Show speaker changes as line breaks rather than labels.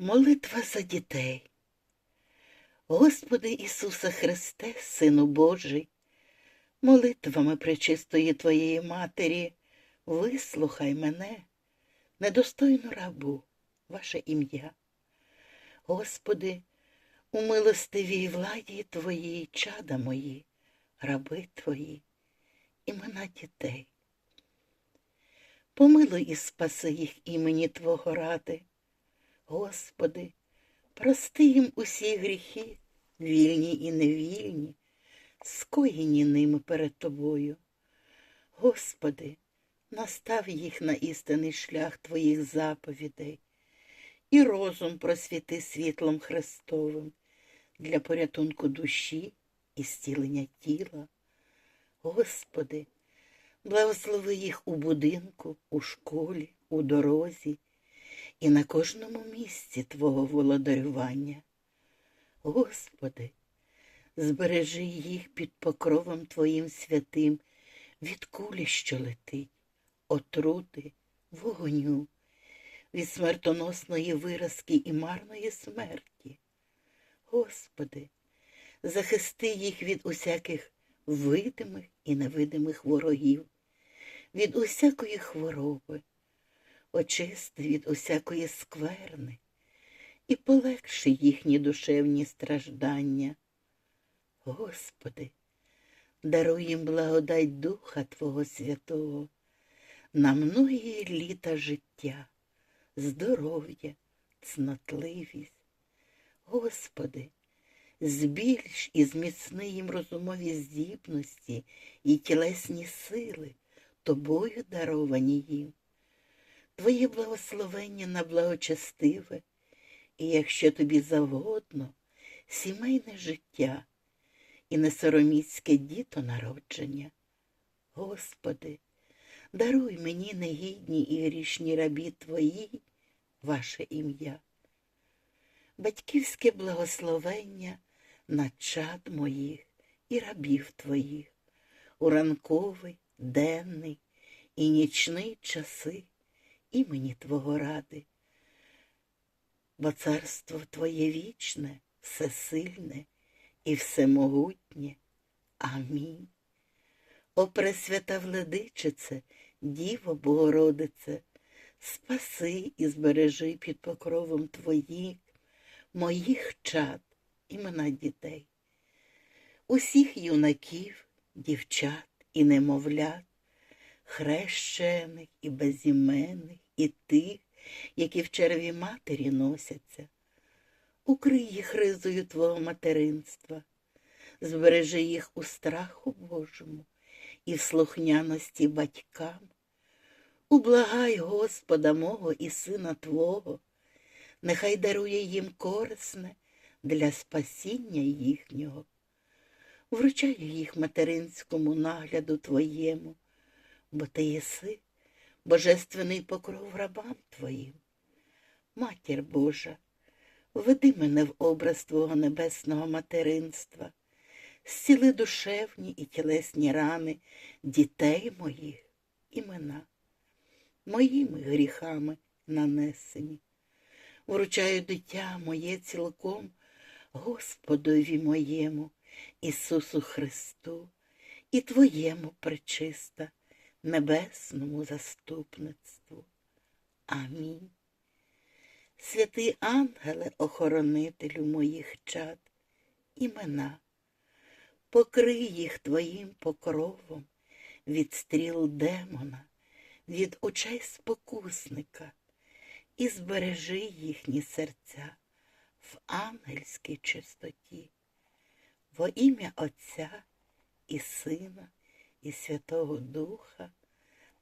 Молитва за дітей. Господи Ісусе Христе, Сину Божий, молитвами пречистої Твоєї Матері, вислухай мене, недостойну рабу, ваше ім'я. Господи, у милостивій владі Твоїй чада мої, раби Твої, імена дітей. Помилуй і спаси їх імені Твого ради. Господи, прости їм усі гріхи, вільні і невільні, скоєні ними перед Тобою. Господи, настав їх на істинний шлях Твоїх заповідей, і розум просвіти світлом Христовим для порятунку душі і зцілення тіла. Господи, благослови їх у будинку, у школі, у дорозі і на кожному місці Твого володарювання. Господи, збережи їх під покровом Твоїм святим від кулі, що летить, отрути, вогню, від смертоносної виразки і марної смерті. Господи, захисти їх від усяких видимих і невидимих ворогів, від усякої хвороби, очисти від усякої скверни і полегши їхні душевні страждання. Господи, даруй їм благодать Духа Твого Святого на многії літа життя, здоров'я, цнотливість. Господи, збільш і зміцни їм розумові здібності і тілесні сили, Тобою даровані їм. Твоє благословення на благочестиве, і якщо тобі завгодно, сімейне життя і несороміцьке дітонародження. Господи, даруй мені негідні і грішні рабі Твої, ваше ім'я. Батьківське благословення на чад моїх і рабів Твоїх, у ранковий, денний і нічний часи імені Твого ради. Бо царство Твоє вічне, всесильне і всемогутнє. Амінь. О Пресвята Владичице, Діво Богородице, спаси і збережи під покровом Твоїх, моїх чад, імена дітей, усіх юнаків, дівчат і немовлят, хрещених і безіменних, і тих, які в черві матері носяться. Укрий їх ризою Твого материнства, збережи їх у страху Божому і в слухняності батькам. Ублагай Господа мого і Сина Твого, нехай дарує їм корисне для спасіння їхнього. Вручаю їх материнському нагляду Твоєму, бо Ти єси божественний покров рабам Твоїм. Матір Божа, веди мене в образ Твого небесного материнства, зціли душевні і тілесні рани дітей моїх, імена, моїми гріхами нанесені. Вручаю дитя моє цілком Господові моєму, Ісусу Христу і Твоєму пречиста, небесному заступництву. Амінь. Святий ангеле, охоронителю моїх чад, імена, покрий їх Твоїм покровом від стріл демона, від очей спокусника і збережи їхні серця в ангельській чистоті, во ім'я Отця і Сина, і Святого Духа,